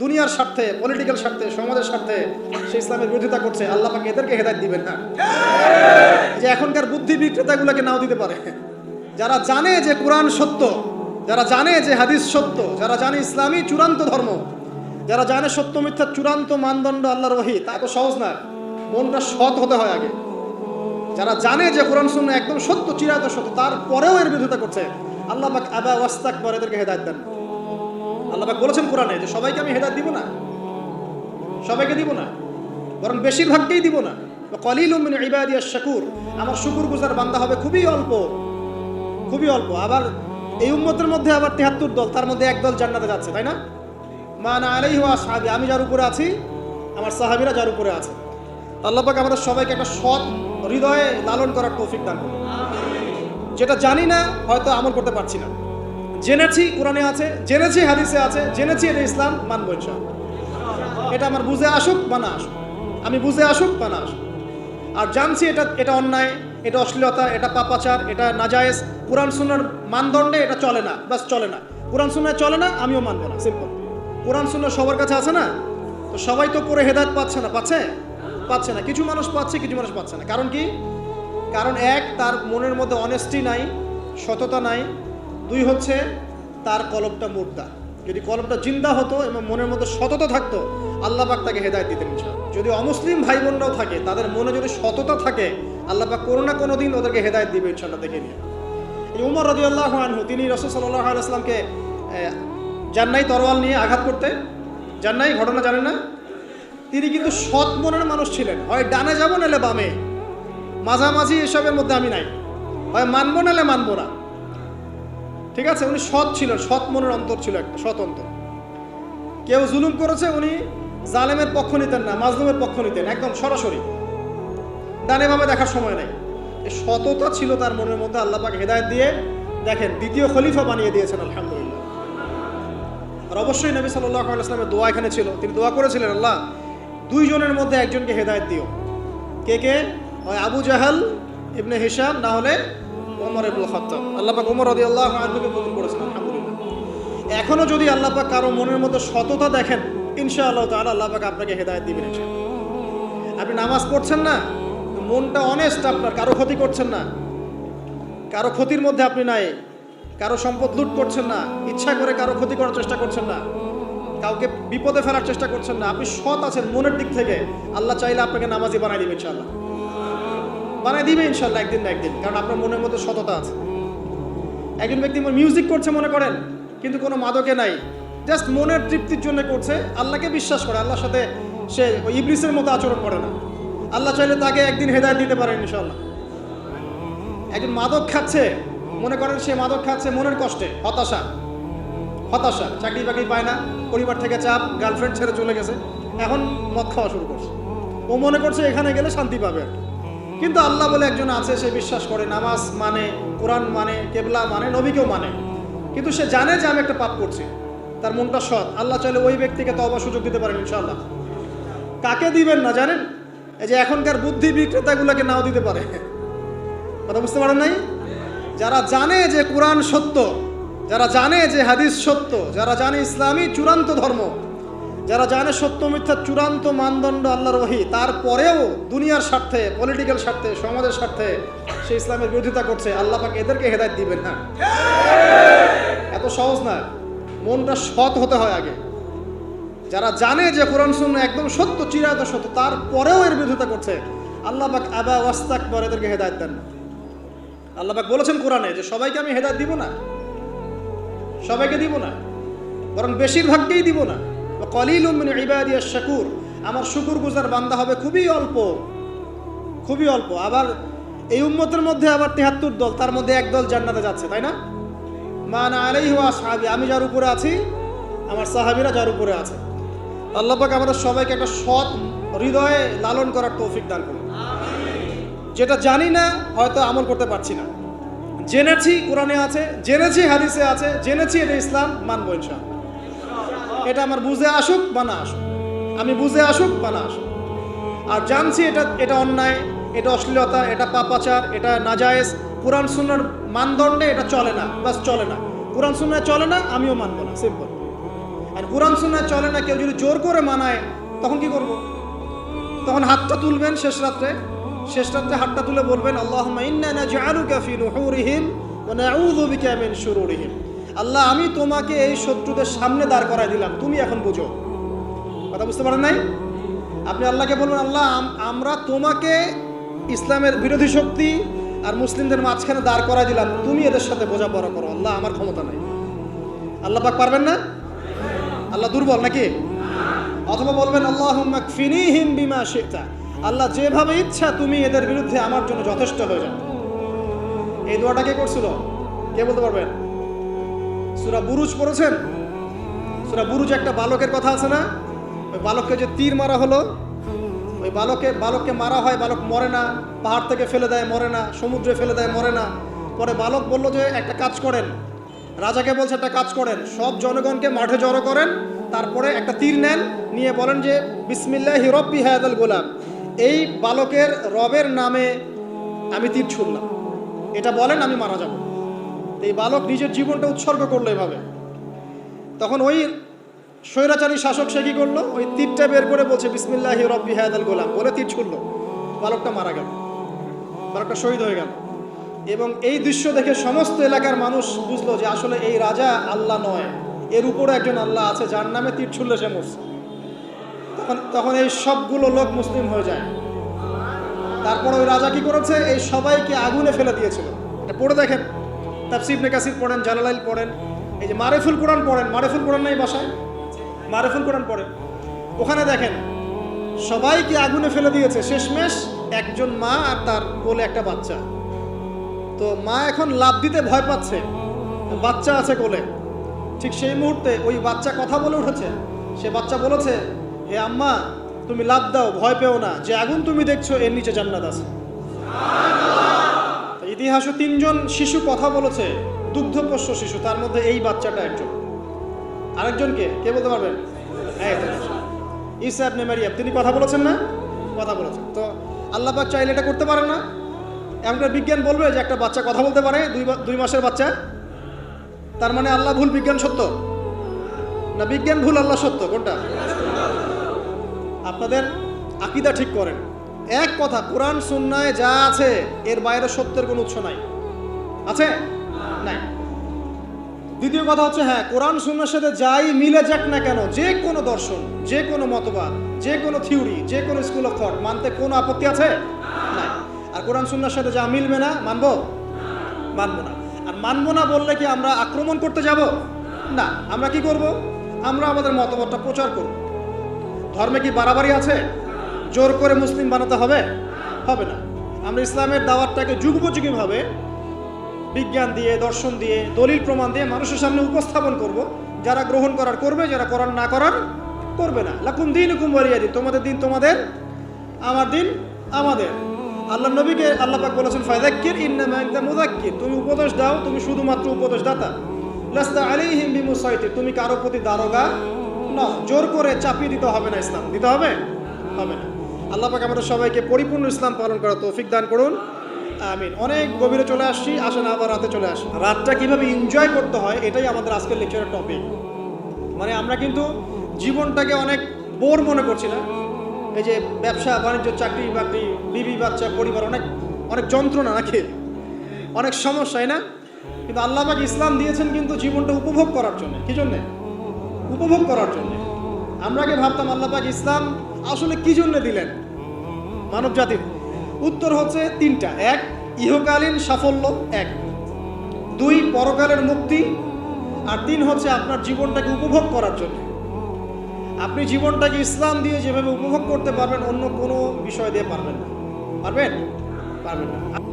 দুনিয়ার স্বার্থে পলিটিক্যাল স্বার্থে, সমাজের স্বার্থে সে ইসলামের বিরোধিতা করছে, আল্লাহ পাকে এদেরকে হেদায়ত দিবেন না যে এখনকার বুদ্ধি বিক্রেতাগুলোকে নাও দিতে পারে। যারা জানে যে কোরআন সত্য, যারা জানে যে হাদিস সত্য, যারা জানে ইসলামী চূড়ান্ত ধর্ম, যারা জানে সত্য মিথ্যার চূড়ান্ত মানদণ্ড আল্লাহর ওহি, তা তো সহজ না। মনটা সৎ হতে হয় আগে। যারা জানে যে কোরআন শূন্য একদম সত্য, চিরায়ত সত্য, তারপরেও এর বিরোধিতা করছে, আল্লাহ আবা ওয়াস্তাক পরে এদেরকে হেদায়ত দেন। আল্লাহ বলেছেন কোরআনে যে সবাইকে আমি হেদায়ত দিব না। সবাইকে দিব না। বরং বেশিরভাগকেই দিব না। কলিল মিন ইবাদিয়াস শাকুর। আমার শুকুর গুজার বান্দা হবে খুবই অল্প। খুবই অল্প। আবার এই উম্মতের মধ্যে আবার তেহাত্তর দল, তার মধ্যে এক দল জান্নাতে যাচ্ছে, তাই না? মা না আলাই হওয়া সাহাবি আমি যার উপরে আছি, আমার সাহাবিরা যার উপরে আছে। আল্লাহ পাক আমাদের সবাইকে একটা সৎ হৃদয়ে লালন করার তৌফিক দান যেটা জানি না, হয়তো আমল করতে পারছি না। জেনেছি, কোরআনে আছে, জেনেছি, হাদিসে আছে, জেনেছি এটা ইসলাম, মানবো এটা আমার বুঝে আসুক বা না আসুক। আমি বুঝে আসুক বা না আসুক। আর জানছি এটা এটা অন্যায়, এটা অশ্লীলতা, এটা পাপাচার, এটা নাজায়েজ। কোরআন, সুন্নার মানদণ্ডে এটা চলে না বাস চলে না। কোরআন, সুন্নায় চলে না, আমিও মানবো না সিম্পল কোরআন সুন্না সবার কাছে আছে না? তো সবাই তো পরে হেদায়ত পাচ্ছে না, পাচ্ছে? পাচ্ছে না। কিছু মানুষ পাচ্ছে, কিছু মানুষ পাচ্ছে না। কারণ কি? কারণ এক, তার মনের মধ্যে অনেস্টি নাই, সততা নাই দুই হচ্ছে তার কলবটা মুর্দা। যদি কলবটা জিন্দা হতো এবং মনের মধ্যে সততা থাকতো, আল্লাহ পাক তাকে হেদায়ত দিতেন। যদি অমুসলিম ভাই বোনরাও থাকে, তাদের মনে যদি সততা থাকে, আল্লাহ পাক কোনো না কোনো দিন ওদেরকে হেদায়ত দিবে ইনশাল্লাহ দেখে নিয়ে। এই উমর রদি আল্লাহ আনহু, তিনি রসুল সাল্লাহ আলাইসলামকে জান্নাই তরোয়াল নিয়ে আঘাত করতে। জান্নাই, ঘটনা জানেন না? তিনি কিন্তু সৎ মনের মানুষ ছিলেন। হয় ডানে যাব নাহলে বামে। মাঝামাঝি এসবের মধ্যে আমি নাই। হয় মানবো নাহলে মানবো না। ঠিক আছে? উনি সৎ ছিলেন, সৎ মনের অন্তর ছিল একটা, সৎ অন্তর। কেউ জুলুম করেছে, উনি জালেমের পক্ষ নিতেন না, মাজলুমের পক্ষ নিতেন, একদম সরাসরি। ডানে বামে দেখার সময় নেই। সততা ছিল তার মনের মধ্যে, আল্লাহ পাক হেদায়ত দিয়ে দেখেন, দ্বিতীয় খলিফা বানিয়ে দিয়েছেন, আলহামদুলিল্লাহ। আর অবশ্যই নবী সাল্লাহ দোয়া এখানে ছিল। তিনি দোয়া করেছিলেন, আল্লাহ, দুইজনের মধ্যে একজনকে হেদায়ত দিও। কে কে? হয় আবু জাহাল, ইবনে হিসাম না হলে ওমর ইবুল খত্তাব। আল্লাহ পাক ওমর রদি আল্লাহ আনহুকে কবুল করেছেন, আলহামদুলিল্লাহ। এখনও যদি আল্লাহ পাক কারও মনের মধ্যে সততা দেখেন, ইনশাআল্লাহ তাহলে আল্লাহ পাক আপনাকে হেদায়ত দিবেন আপনি নামাজ পড়ছেন না, মনটা অনেস্ট আপনার, কারও ক্ষতি করছেন না। কারও ক্ষতির মধ্যে আপনি নাই, কারও সম্পদ লুট করছেন না, ইচ্ছা করে কারও ক্ষতি করার চেষ্টা করছেন না, কাউকে বিপদে ফেলার চেষ্টা করছেন না, আপনি সৎ আছেন মনের দিক থেকে, আল্লাহ চাইলে আপনাকে নামাজি বানাই দিবে ইনশাল্লাহ বানাই দিবে ইনশাল্লাহ একদিন না একদিন, কারণ আপনার মনের মধ্যে সততা আছে। একজন ব্যক্তি মিউজিক করছে মনে করেন, কিন্তু কোনো মাদকে নাই। জাস্ট মনের তৃপ্তির জন্য করছে, আল্লাহকে বিশ্বাস করে, আল্লাহর সাথে সে ইবলিসের মতো আচরণ করে না। আল্লাহ চাইলে তাকে একদিন হেদায়ত দিতে পারেন ইনশাল্লাহ। একজন মাদক খাচ্ছে, মনে করেন সে মাদক খাচ্ছে মনের কষ্টে, হতাশা। হতাশা, চাকরি বাকরি পায় না, পরিবার থেকে চাপ গার্লফ্রেন্ড ছেড়ে চলে গেছে। এখন মদ খাওয়া শুরু করছে। ও মনে করছে এখানে গেলে শান্তি পাবে আর। কিন্তু আল্লাহ বলে একজন আছে, সে বিশ্বাস করে নামাজ মানে কোরআন মানে কেবলা মানে নবীকেও মানে। কিন্তু সে জানে যে আমি একটা পাপ করছি। তার মনটা সৎ। আল্লাহ চাইলে ওই ব্যক্তিকে তো তবা সুযোগ দিতে পারেন, ইনশাআল্লাহ। কাকে দিবেন না জানেন? এই যে এখনকার বুদ্ধি বিক্রেতাগুলোকে নাও দিতে পারে। কথা বুঝতে পারেন নাই? যারা জানে যে কোরআন সত্য, যারা জানে যে হাদিস সত্য, যারা জানে ইসলামী চূড়ান্ত ধর্ম যারা জানে সত্য মিথ্যার চূড়ান্ত মানদণ্ড আল্লাহ রহি তারপরেও দুনিয়ার স্বার্থে পলিটিক্যাল স্বার্থে, সমাজের স্বার্থে সে ইসলামের বিরোধিতা করছে, আল্লাহ পাক এদেরকে হেদায়ত দিবেন না এত সহজ না মনটা সৎ হতে হয় আগে। যারা জানে যে কোরআন শূন্য একদম সত্য, চিরায়ত সত্য, তারপরেও এর বিরোধিতা করছে, আল্লাহ পাক আবা ওয়াস্তাক পরে এদেরকে হেদায়ত দেন না। আল্লাহ পাক বলেছেন কোরআনে যে সবাইকে আমি হেদায়ত দিব না। সবাইকে দিব না। বরং বেশিরভাগকেই দিব না। কলিল মিন ইবাদিয়াস শাকুর। আমার শুকুর গুজার বান্দা হবে খুবই অল্প খুবই অল্প। আবার এই উম্মতের মধ্যে আবার তেহাত্তর দল তার মধ্যে এক দল জান্নাতে যাচ্ছে তাই না? মানা আলাই হওয়া সাহাবি আমি যার উপরে আছি আমার সাহাবিরা যার উপরে আছে। আল্লাহ পাক আমাদের সবাইকে একটা সৎ হৃদয়ে লালন করার তৌফিক দান করুন। যেটা জানি না হয়তো আমল করতে পারছি না। জেনেছি কোরআনে আছে জেনেছি হাদিসে আছে জেনেছি এটা ইসলাম মানবো ইনশাআল্লাহ। এটা আমার বুঝে আসুক বা না আসুক। আমি বুঝে আসুক বা না আসুক। আর জানছি এটা এটা অন্যায়, এটা অশ্লীলতা, এটা পাপাচার, এটা নাজায়েজ। কোরআন সুন্নার মানদণ্ডে এটা চলে না, বাস চলে না। কোরআন সুন্নায় চলে না, আমিও মানবো না সিম্পল আর কোরআন সুন্নায় চলে না, কেউ যদি জোর করে মানায়, তখন কি করব? তখন হাতটা তুলবেন শেষ রাত্রে। শেষ রাত্রে হাতটা তুলে বলবেন আল্লাহ ইন্না নাজআলুকা ফি নুহুরিহিম ওয়া নাউযু বিকা মিন শুরুরিহিম। আল্লাহ, আমি তোমাকে এই শত্রুদের সামনে দাঁড় করাই দিলাম। তুমি এখন বুঝো। কথা বুঝতে পারেন নাই? আপনি আল্লাহকে বলবেন, আল্লাহ আমরা তোমাকে ইসলামের বিরোধী শক্তি আর মুসলিমদের মাঝখানে দাঁড় করাই দিলাম। তুমি এদের সাথে বোঝাপড়া করো। আল্লাহ, আমার ক্ষমতা নাই। আল্লাহ পাক পারবেন না? আল্লাহ দুর্বল নাকি? অথবা বলবেন আল্লাহ বিমা শিতা। আল্লাহ, যেভাবে ইচ্ছা তুমি এদের বিরুদ্ধে আমার জন্য যথেষ্ট হয়ে যাও। এই দোয়াটা কে করছিল? কে বলতে পারবেন? সুরা বুরুজ পড়েছেন? সুরা বুরুজ একটা বালকের কথা আছে না? ওই বালককে যে তীর মারা হলো, ওই বালকের বালককে মারা হয়, বালক মরে না, পাহাড় থেকে ফেলে দেয়, মরে না, সমুদ্রে ফেলে দেয়, মরে না। পরে বালক বলল যে, একটা কাজ করেন। রাজাকে বলছে, একটা কাজ করেন। সব জনগণকে মাঠে জড়ো করেন, তারপরে একটা তীর নেন, নিয়ে বলেন যে, বিসমিল্লাহ হিরব্বি হায়াদাল গোলাম, এই বালকের রবের নামে আমি তীর ছুড়লাম। এটা বলেন, আমি মারা যাব। এই বালক নিজের জীবনটা উৎসর্গ করল এভাবে। তখন ওই স্বৈরাচারী শাসক সে কি করল? ওই তীরটা বের করে বলছে, বিসমিল্লাহ রব্বি হায়াদাল গোলাম। বলে তীর ছুড়লো। বালকটা মারা গেল। বালকটা শহীদ হয়ে গেল। এবং এই দৃশ্য দেখে সমস্ত এলাকার মানুষ বুঝলো যে আসলে এই রাজা আল্লাহ নয়। এর উপরে একজন আল্লাহ আছে, যার নামে তীর ছুড়লে সে মরছে। তখন তখন এই সবগুলো লোক মুসলিম হয়ে যায়। তারপর ওই রাজা কি করেছে? এই সবাইকে আগুনে ফেলে দিয়েছিল। এটা পড়ে দেখেন। তাফসিব নেকাসির পড়েন, জালালাইল পড়েন, এই যে মারেফুল কোরআন পড়েন, মারেফুল কোরআন নাই বাসায়? মারেফুল কোরআন পড়েন। ওখানে দেখেন, সবাইকে আগুনে ফেলে দিয়েছে। শেষমেশ একজন মা আর তার কোলে একটা বাচ্চা। তো মা এখন লাভ দিতে ভয় পাচ্ছে। বাচ্চা আছে কোলে। ঠিক সেই মুহূর্তে ওই বাচ্চা কথা বলে উঠেছে। সে বাচ্চা বলেছে, হে আম্মা, তুমি লাভ দাও, ভয় পেও না। যে আগুন তুমি দেখছ, এর নিচে জান্নাত আছে। ইতিহাসে তিনজন শিশু কথা বলেছে, দুগ্ধপোষ্য শিশু, তার মধ্যে এই বাচ্চাটা একজন। আরেকজনকে কে বলতে পারবেন। ঈসা ইবনে তিনি কথা বলেছেন না? কথা বলেছেন। তো আল্লাহ পাক চাইলে এটা করতে পারেন না। এমনটা বিজ্ঞান বলবে যে একটা বাচ্চা কথা বলতে পারে, দুই দুই মাসের বাচ্চা। তার মানে আল্লাহ ভুল, বিজ্ঞান সত্য? না, বিজ্ঞান ভুল, আল্লাহ সত্য? কোনটা? আপনাদের আকিদা ঠিক করেন। এক কথা, কোরআন সুন্নায় যা আছে, এর বাইরে সত্যের কোনো উৎস নাই। আছে? নাই। দ্বিতীয় কথা হচ্ছে হ্যাঁ কোরআন সুন্নার সাথে যাই মিলে যাক না কেন, যে কোনো দর্শন, যে কোনো মতবাদ, যে কোনো থিওরি, যে কোনো স্কুল অফ থট মানতে কোনো আপত্তি আছে? নাই। আর কোরআন সুন্নার সাথে যা মিলবে না, মানবো? মানবো না। আর মানবো না বললে কি আমরা আক্রমণ করতে যাব? না। আমরা কি করব? আমরা আমাদের মতবাদটা প্রচার করব। ধর্মে কি বাড়াবাড়ি আছে? জোর করে মুসলিম বানাতে হবে? হবে না। আমরা ইসলামের দাওয়াতটাকে যুগোপযোগীভাবে বিজ্ঞান দিয়ে, দর্শন দিয়ে, দলিল প্রমাণ দিয়ে মানুষের সামনে উপস্থাপন করব। যারা গ্রহণ করার করবে, যারা করার না করার করবে না। লাকুম দিন হুকুম দিন তোমাদের দিন তোমাদের, আমার দিন আমাদের। আল্লাহ নবীকে আল্লাহ পাক বলেছেন ফায়দাক্কির ইন্নামা আনতা মুযাক্কির। তুমি উপদেশ দাও, তুমি শুধুমাত্র উপদেশ দাতা লাস্তা আলাইহিম বিমুসাইতির। তুমি কারও প্রতি দারোগা নও। জোর করে চাপিয়ে দিতে হবে না ইসলাম। দিতে হবে? হবে না। আল্লাহ পাক আমাদের সবাইকে পরিপূর্ণ ইসলাম পালন করার তৌফিক দান করুন। আমিন। অনেক গভীরে চলে আসছি, আসেন আবার রাতে চলে আসি রাতটা কীভাবে এনজয় করতে হয়, এটাই আমাদের আজকের লেকচারের টপিক মানে আমরা কিন্তু জীবনটাকে অনেক বোর মনে করছি না। এই যে ব্যবসা, বাণিজ্য, চাকরি, বাকরি, বিবি, বাচ্চা, পরিবার, অনেক অনেক যন্ত্রণা নাকি? অনেক সমস্যাই না? কিন্তু আল্লাহ পাক ইসলাম দিয়েছেন কিন্তু জীবনটা উপভোগ করার জন্য। কি জন্যে? উপভোগ করার জন্য। আমরা আগে ভাবতাম আল্লাহ পাক ইসলাম আসলে কি জন্য দিলেন? মানব জাতির। উত্তর হচ্ছে তিনটা। এক, ইহকালীন সাফল্য, এক। দুই, পরকালের মুক্তি। আর তিন হচ্ছে আপনার জীবনটাকে উপভোগ করার জন্য। আপনি জীবনটাকে ইসলাম দিয়ে যেভাবে উপভোগ করতে পারবেন, অন্য কোনো বিষয় দিয়ে পারবেন না। পারবেন? পারবেন না।